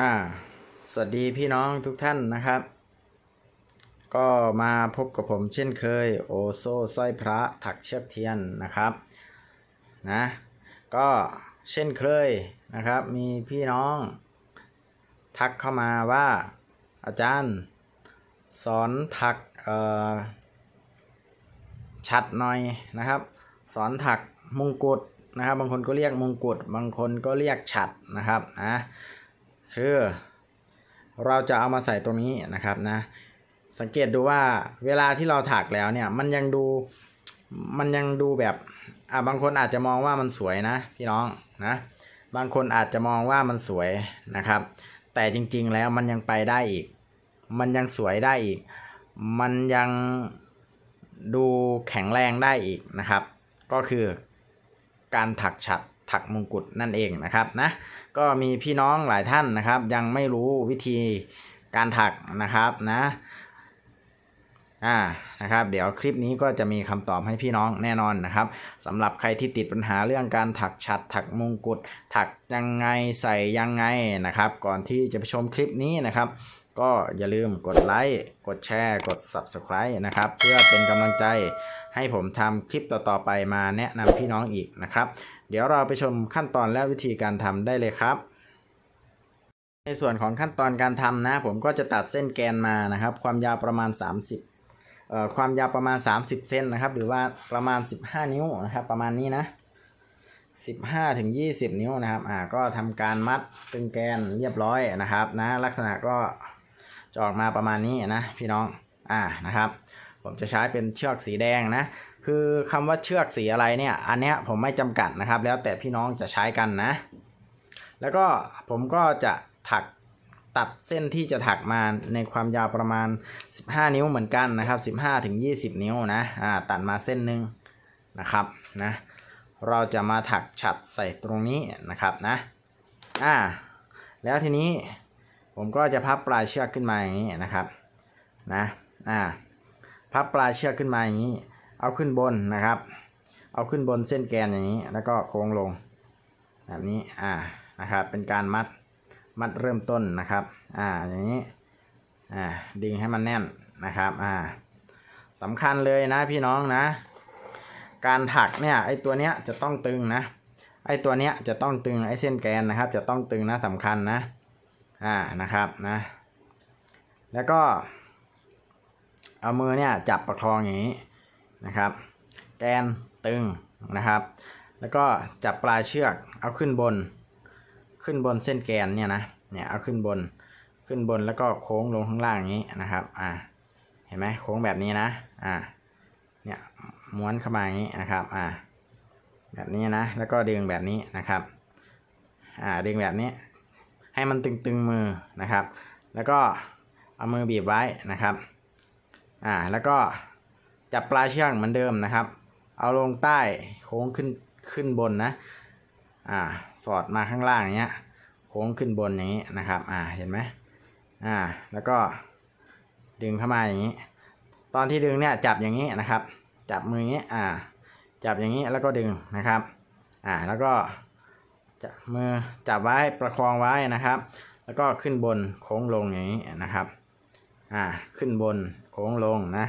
อ่าสวัสดีพี่น้องทุกท่านนะครับ ก็มาพบกับผมเช่นเคย โอโซสร้อยพระถักเชือกเทียนนะครับนะก็เช่นเคยนะครับ มีพี่น้อง ทักเข้ามาว่าอาจารย์สอนถักเอ่อชัดหน่อยนะครับ สอนถักมงกุฎนะครับ บางคนก็เรียกมงกุฎบางคนก็เรียกฉัดนะครับนะ คือเราจะเอามาใส่ตรงนี้นะครับนะ สังเกตดูว่าเวลาที่เราถักแล้วเนี่ยมันยังดูมันยังดูแบบอะบางคนอาจจะมองว่ามันสวยนะพี่น้องนะบางคนอาจจะมองว่ามันสวยนะครับ แต่จริงๆแล้วมันยังไปได้อีก มันยังสวยได้อีก มันยังดูแข็งแรงได้อีกนะครับ ก็คือการถักฉัดถักมงกุฎนั่นเองนะครับนะ ก็มีพี่น้องหลายท่านนะครับ ยังไม่รู้วิธีการถักนะครับนะอ่านะครับ เดี๋ยวคลิปนี้ก็จะมีคำตอบให้พี่น้องแน่นอนนะครับสำหรับใครที่ติดปัญหาเรื่องการถักฉัดถักมงกุฎถักยังไงใส่ยังไงนะครับ ก่อนที่จะไปชมคลิปนี้นะครับ ก็อย่าลืมกดไลค์กดแชร์กด Subscribe นะครับ เพื่อเป็นกำลังใจให้ผมทำคลิปต่อๆไปมาแนะนำพี่น้องอีกนะครับ เดี๋ยวเราไปชมขั้นตอนและวิธีการทำได้เลยครับ ในส่วนของขั้นตอนการทำนะ ผมก็จะตัดเส้นแกนมานะครับ ความยาวประมาณ 30เอ่อความยาวประมาณ 30 เส้นนะครับ หรือว่าประมาณ 15 นิ้วนะครับ ประมาณนี้นะ 15ถึง20 นิ้วนะครับอ่าก็ทำการมัดตึงแกนเรียบร้อยนะครับนะลักษณะก็จะออกมาประมาณนี้นะพี่น้องอ่านะครับ ผมจะใช้เป็นเชือกสีแดงนะ คือคำว่าเชือกสีอะไรเนี่ย อันเนี้ยผมไม่จำกัดนะครับ แล้วแต่พี่น้องจะใช้กันนะ แล้วก็ผมก็จะถักตัดเส้นที่จะถักมาในความยาวประมาณ 15 นิ้วเหมือนกันนะครับ 15ถึง20 นิ้วนะอ่าตัดมาเส้นหนึ่งนะครับนะเราจะมาถักฉัดใส่ตรงนี้นะครับนะอ่าแล้วทีนี้ผมก็จะพับปลายเชือกขึ้นมาอย่างนี้นะครับนะอ่า พับปลายเชือกขึ้นมาอย่างนี้ เอาขึ้นบนนะครับ เอาขึ้นบนเส้นแกนอย่างนี้ แล้วก็โค้งลง แบบนี้อ่านะครับ เป็นการมัดมัดเริ่มต้นนะครับ อ่าอย่างนี้อ่าดึงให้มันแน่นนะครับอ่าสำคัญเลยนะพี่น้องนะ การถักเนี่ยไอ้ตัวเนี้ยจะต้องตึงนะไอ้ตัวเนี้ยจะต้องตึงไอ้เส้นแกนนะครับ จะต้องตึงนะสำคัญนะอ่านะครับนะ แล้วก็ เอามือเนี่ยจับประคองอย่างนี้นะครับ แกนตึงนะครับ แล้วก็จับปลายเชือกเอาขึ้นบน ขึ้นบนเส้นแกนเนี่ยนะเนี่ยเอาขึ้นบนขึ้นบนแล้วก็โค้งลงข้างล่างอย่างนี้นะครับอ่าเห็นไหมโค้งแบบนี้นะอ่าเนี่ยม้วนเข้ามาอย่างนี้นะครับอ่าแบบนี้นะแล้วก็ดึงแบบนี้นะครับอ่าดึงแบบนี้ ให้มันตึงๆมือนะครับ แล้วก็เอามือบีบไว้นะครับ อ่าแล้วก็จับปลายเชือกเหมือนเดิมนะครับ เอาลงใต้โค้งขึ้นขึ้นบนนะอ่าสอดมาข้างล่างอย่างเงี้ยโค้งขึ้นบนอย่างนี้นะครับอ่าเห็นไหมอ่าแล้วก็ดึงเข้ามาอย่างนี้ ตอนที่ดึงเนี่ยจับอย่างนี้นะครับ จับมืออย่างนี้อ่าจับอย่างนี้แล้วก็ดึงนะครับอ่าแล้วก็จับมือจับไว้ประคองไว้นะครับ แล้วก็ขึ้นบนโค้งลงอย่างนี้นะครับอ่าขึ้นบน โค้งลงนะ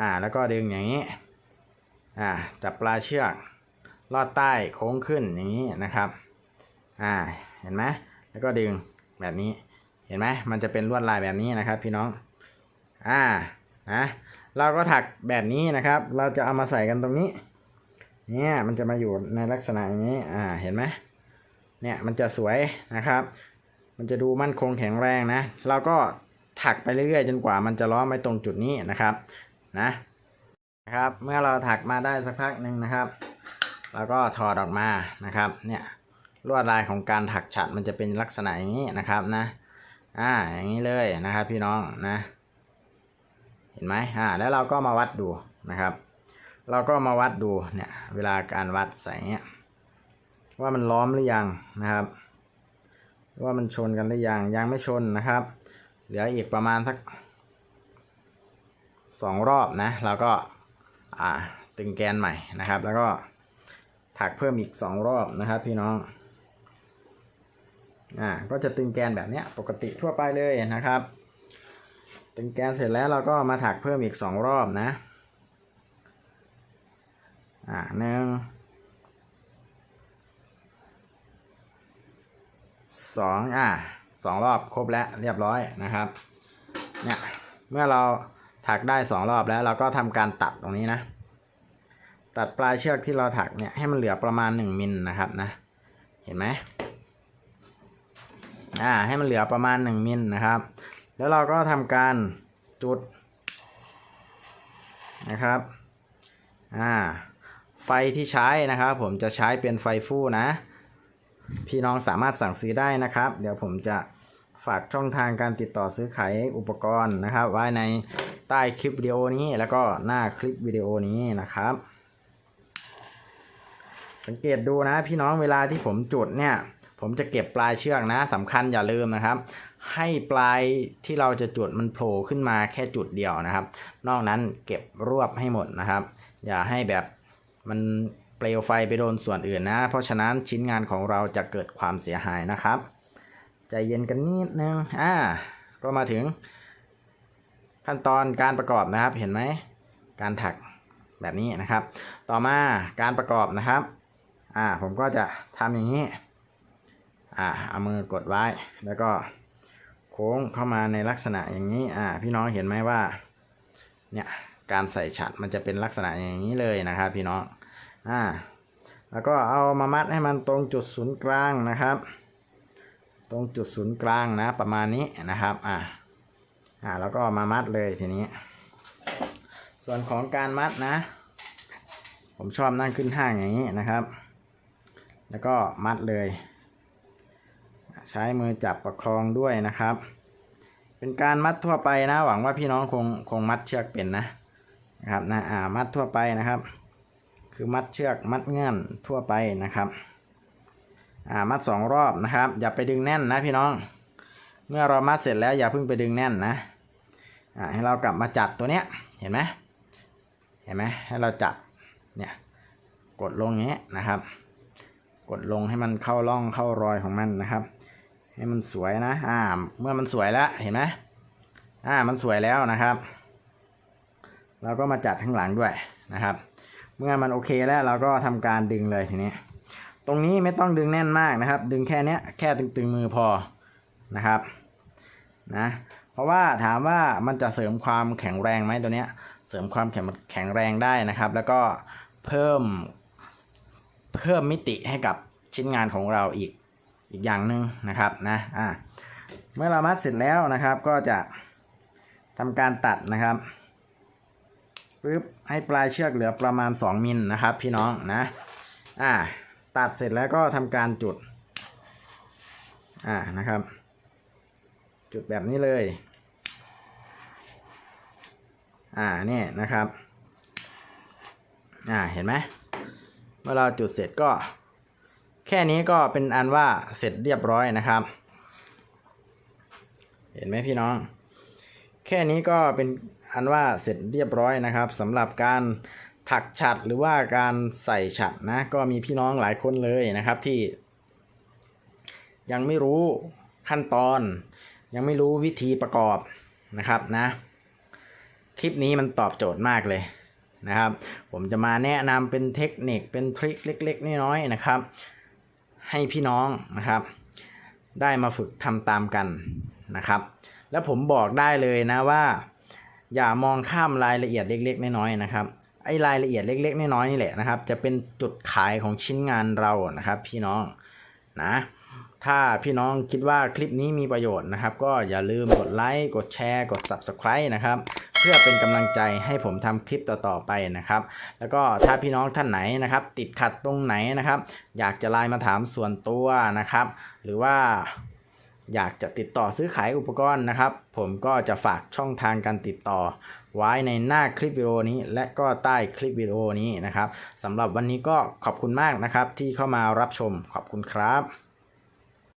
อ่า แล้วก็ดึงอย่างนี้ อ่า จับปลาเชือก ลอดใต้โค้งขึ้นอย่างนี้นะครับ อ่า เห็นไหมแล้วก็ดึงแบบนี้ เห็นไหมมันจะเป็นลวดลายแบบนี้นะครับ พี่น้อง อ่า นะ เราก็ถักแบบนี้นะครับ เราจะเอามาใส่กันตรงนี้ เนี่ย มันจะมาอยู่ในลักษณะอย่างนี้ อ่า เห็นไหมเนี่ย มันจะสวยนะครับ มันจะดูมั่นคงแข็งแรงนะ เราก็ ถักไปเรื่อยๆ จนกว่ามันจะล้อมไปตรงจุดนี้นะครับนะนะครับเมื่อเราถักมาได้สักพักหนึ่งนะครับเราก็ถอดออกมานะครับเนี่ยลวดลายของการถักฉัดมันจะเป็นลักษณะอย่างนี้นะครับนะอ่าอย่างนี้เลยนะครับพี่น้องนะ เห็นไหมอ่าแล้วเราก็มาวัดดูนะครับ เราก็มาวัดดูเนี่ยเวลาการวัดใส่เนี้ยว่ามันล้อมหรือยังนะครับ ว่ามันชนกันหรือยังยังไม่ชนนะครับ เหลืออีกประมาณสักสองรอบนะเราก็ตึงแกนใหม่นะครับ แล้วก็ถักเพิ่มอีกสองรอบนะครับพี่น้องอ่าก็จะตึงแกนแบบเนี้ยปกติทั่วไปเลยนะครับ ตึงแกนเสร็จแล้วเราก็มาถักเพิ่มอีกสองรอบนะอ่าหนึ่งสองอ่า สองรอบครบแล้วเรียบร้อยนะครับเนี่ยเมื่อเราถักได้สองรอบแล้วเราก็ทำการตัดตรงนี้นะ ตัดปลายเชือกที่เราถักเนี่ยให้มันเหลือประมาณ 1มิลนะครับนะเห็นไหมอ่าให้มันเหลือประมาณ 1มิลนะครับ แล้วเราก็ทำการจุดนะครับอ่าไฟที่ใช้นะครับ ผมจะใช้เป็นไฟฟู่นะ พี่น้องสามารถสั่งซื้อได้นะครับ เดี๋ยวผมจะฝากช่องทางการติดต่อซื้อขายอุปกรณ์นะครับ ไว้ในใต้คลิปวิดีโอนี้แล้วก็หน้าคลิปวิดีโอนี้นะครับ สังเกตดูนะพี่น้องเวลาที่ผมจุดเนี่ย ผมจะเก็บปลายเชือกนะสำคัญอย่าลืมนะครับ ให้ปลายที่เราจะจุดมันโผล่ขึ้นมาแค่จุดเดียวนะครับ นอกนั้นเก็บรวบให้หมดนะครับ อย่าให้แบบมัน เปลวไฟไปโดนส่วนอื่นนะ เพราะฉะนั้นชิ้นงานของเราจะเกิดความเสียหายนะครับใจเย็นกันนิดนึงอ่าก็มาถึง ขั้นตอนการประกอบนะครับเห็นไหมการถักแบบนี้นะครับ ต่อมาการประกอบนะครับอ่าผมก็จะทำอย่างนี้อ่าเอามือกดไว้แล้วก็โค้งเข้ามาในลักษณะอย่างนี้อ่าพี่น้องเห็นไหมว่าเนี่ยการใส่ฉัดมันจะเป็นลักษณะอย่างนี้เลยนะครับ พี่น้อง อ่าแล้วก็เอามามัดให้มันตรงจุดศูนย์กลางนะครับ ตรงจุดศูนย์กลางนะประมาณนี้นะครับอ่าอ่าแล้วก็มามัดเลยทีนี้ ส่วนของการมัดนะ ผมชอบนั่งขึ้นห้างอย่างนี้นะครับ แล้วก็มัดเลย ใช้มือจับประคองด้วยนะครับ เป็นการมัดทั่วไปนะ หวังว่าพี่น้องคงคงมัดเชือกเป็นนะนะครับนะอ่ามัดทั่วไปนะครับ คือมัดเชือกมัดเงื่อนทั่วไปนะครับอ่ามัดสองรอบนะครับ อย่าไปดึงแน่นนะพี่น้อง เมื่อเรามัดเสร็จแล้วอย่าเพิ่งไปดึงแน่นนะอ่าให้เรากลับมาจัดตัวเนี้ยเห็นไหมเห็นไหมให้เราจับเนี่ยกดลงเงี้ยนะครับ กดลงให้มันเข้าร่องเข้ารอยของมันนะครับ ให้มันสวยนะอ่าเมื่อมันสวยแล้วเห็นไหมอ่ามันสวยแล้วนะครับ เราก็มาจัดข้างหลังด้วยนะครับ เมื่อมันโอเคแล้วเราก็ทำการดึงเลยทีนี้ ตรงนี้ไม่ต้องดึงแน่นมากนะครับ ดึงแค่เนี้ยแค่ตึงๆมือพอนะครับนะเพราะว่าถามว่ามันจะเสริมความแข็งแรงไหมตัวเนี้ยเสริมความแข็งแข็งแรงได้นะครับ แล้วก็เพิ่มเพิ่มมิติให้กับชิ้นงานของเราอีกอีกอย่างหนึ่งนะครับนะอ่าเมื่อเรามัดเสร็จแล้วนะครับก็จะทำการตัดนะครับ ปึ๊บให้ปลายเชือกเหลือประมาณ 2 มิลนะครับ พี่น้องนะอ่าตัดเสร็จแล้วก็ทำการจุดอ่านะครับ จุดแบบนี้เลย อ่านี่นะครับอ่าเห็นไหมเมื่อเราจุดเสร็จก็ แค่นี้ก็เป็นอันว่าเสร็จเรียบร้อยนะครับ เห็นไหมพี่น้อง แค่นี้ก็เป็น อันว่าเสร็จเรียบร้อยนะครับสำหรับการถักฉัดหรือว่าการใส่ฉัดนะก็มีพี่น้องหลายคนเลยนะครับที่ ยังไม่รู้ขั้นตอน ยังไม่รู้วิธีประกอบนะครับนะ คลิปนี้มันตอบโจทย์มากเลยนะครับ ผมจะมาแนะนำเป็นเทคนิคเป็นทริคเล็ก ๆ น้อยๆนะครับ ให้พี่น้องนะครับ ได้มาฝึกทำตามกันนะครับ แล้วผมบอกได้เลยนะว่า อย่ามองข้ามรายละเอียดเล็ก ๆ น้อยๆนะครับไอ้รายละเอียดเล็ก ๆ น้อยๆนี่แหละนะครับ จะเป็นจุดขายของชิ้นงานเรานะครับ พี่น้องนะถ้าพี่น้องคิดว่าคลิปนี้มีประโยชน์นะครับ ก็อย่าลืมกดไลค์กดแชร์กด Subscribe นะครับ เพื่อเป็นกำลังใจให้ผมทำคลิปต่อๆไปนะครับ แล้วก็ถ้าพี่น้องท่านไหนนะครับ ติดขัดตรงไหนนะครับ อยากจะไลน์มาถามส่วนตัวนะครับ หรือว่า อยากจะติดต่อซื้อขายอุปกรณ์นะครับ ผมก็จะฝากช่องทางการติดต่อ ไว้ในหน้าคลิปวิดีโอนี้ และก็ใต้คลิปวิดีโอนี้นะครับสำหรับวันนี้ก็ขอบคุณมากนะครับ ที่เข้ามารับชมขอบคุณครับ